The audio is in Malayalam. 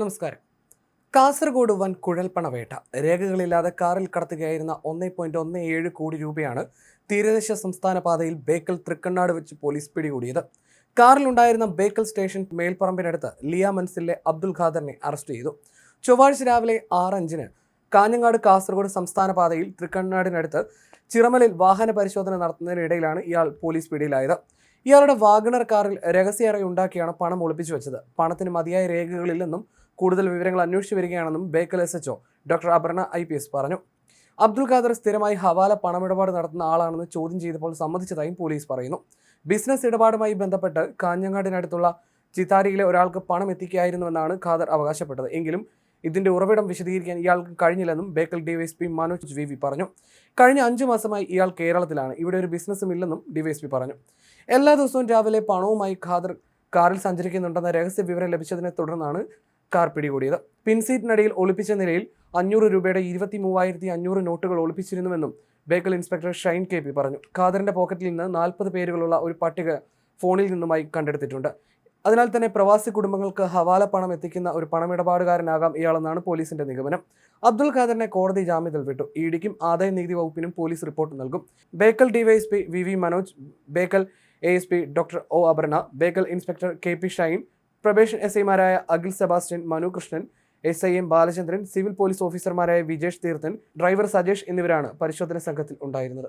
നമസ്കാരം. കാസർഗോഡ് വൻ കുഴൽപ്പണവേട്ട. രേഖകളില്ലാതെ കാറിൽ കടത്തുകയായിരുന്ന ഒന്നേ പോയിന്റ് ഒന്ന് ഏഴ് കോടി രൂപയാണ് തീരദേശ സംസ്ഥാന പാതയിൽ ബേക്കൽ തൃക്കണ്ണാട് വെച്ച് പോലീസ് പിടികൂടിയത്. കാറിലുണ്ടായിരുന്ന ബേക്കൽ സ്റ്റേഷൻ മേൽപ്പറമ്പിനടുത്ത് ലിയ മൻസിലെ അബ്ദുൽ ഖാദറിനെ അറസ്റ്റ് ചെയ്തു. ചൊവ്വാഴ്ച രാവിലെ ആറഞ്ചിന് കാഞ്ഞങ്ങാട് കാസർഗോഡ് സംസ്ഥാന പാതയിൽ തൃക്കണ്ണാടിനടുത്ത് ചിറമലിൽ വാഹന പരിശോധന നടത്തുന്നതിനിടയിലാണ് ഇയാൾ പോലീസ് പിടിയിലായത്. ഇയാളുടെ വാഗണർ കാറിൽ രഹസ്യ ഉണ്ടാക്കിയാണ് പണം ഒളിപ്പിച്ചു വെച്ചത്. പണത്തിന് മതിയായ രേഖകളില്ലെന്നും കൂടുതൽ വിവരങ്ങൾ അന്വേഷിച്ചു വരികയാണെന്നും Bekal S HO doctor Aparna I P S പറഞ്ഞു. അബ്ദുൽ ഖാദർ സ്ഥിരമായി ഹവാല പണമിടപാട് നടത്തുന്ന ആളാണെന്ന് ചോദ്യം ചെയ്തപ്പോൾ സമ്മതിച്ചതായും പോലീസ് പറയുന്നു. ബിസിനസ് ഇടപാടുമായി ബന്ധപ്പെട്ട് കാഞ്ഞങ്ങാടിനടുത്തുള്ള ചിത്താരിയിലെ ഒരാൾക്ക് പണം എത്തിക്കായിരുന്നുവെന്നാണ് ഖാദർ അവകാശപ്പെട്ടത്. എങ്കിലും ഇതിന്റെ ഉറവിടം വിശദീകരിക്കാൻ ഇയാൾക്ക് കഴിഞ്ഞില്ലെന്നും Bekal DySP Manoj V V പറഞ്ഞു. കഴിഞ്ഞ അഞ്ചു മാസമായി ഇയാൾ കേരളത്തിലാണ്. ഇവിടെ ഒരു ബിസിനസ്സും ഇല്ലെന്നും ഡിവൈഎസ്പി പറഞ്ഞു. എല്ലാ ദിവസവും രാവിലെ പണവുമായി ഖാദർ കാറിൽ സഞ്ചരിക്കുന്നുണ്ടെന്ന രഹസ്യ വിവരം ലഭിച്ചതിനെ തുടർന്നാണ് കാർ പിടികൂടിയത്. പിൻസീറ്റിനടിയിൽ ഒളിപ്പിച്ച നിലയിൽ അഞ്ഞൂറ് രൂപയുടെ ഇരുപത്തി മൂവായിരത്തി അഞ്ഞൂറ് നോട്ടുകൾ ഒളിപ്പിച്ചിരുന്നുവെന്നും Bekal inspector Shine K P പറഞ്ഞു. ഖാദറിന്റെ പോക്കറ്റിൽ നിന്ന് നാൽപ്പത് പേരുകളുള്ള ഒരു പട്ടിക ഫോണിൽ നിന്നുമായി കണ്ടെടുത്തിട്ടുണ്ട്. അതിനാൽ തന്നെ പ്രവാസി കുടുംബങ്ങൾക്ക് ഹവാല പണം എത്തിക്കുന്ന ഒരു പണമിടപാടുകാരനാകാം ഇയാളെന്നാണ് പോലീസിന്റെ നിഗമനം. അബ്ദുൽ ഖാദറിനെ കോടതി ജാമ്യത്തിൽ വിട്ടു. ഇഡിക്കും ആദായ നികുതി വകുപ്പിനും പോലീസ് റിപ്പോർട്ട് നൽകും. Bekal DySP V V Manoj Bekal A S P doctor O Aparna Bekal inspector K P Shine probation S ഐമാരായ Akhil Sebastian Manu Krishnan S I M Balachandran civil police ഓഫീസർമാരായ വിജേഷ് തീർത്ഥൻ ഡ്രൈവർ സജേഷ് എന്നിവരാണ് പരിശോധന സംഘത്തിൽ ഉണ്ടായിരുന്നത്.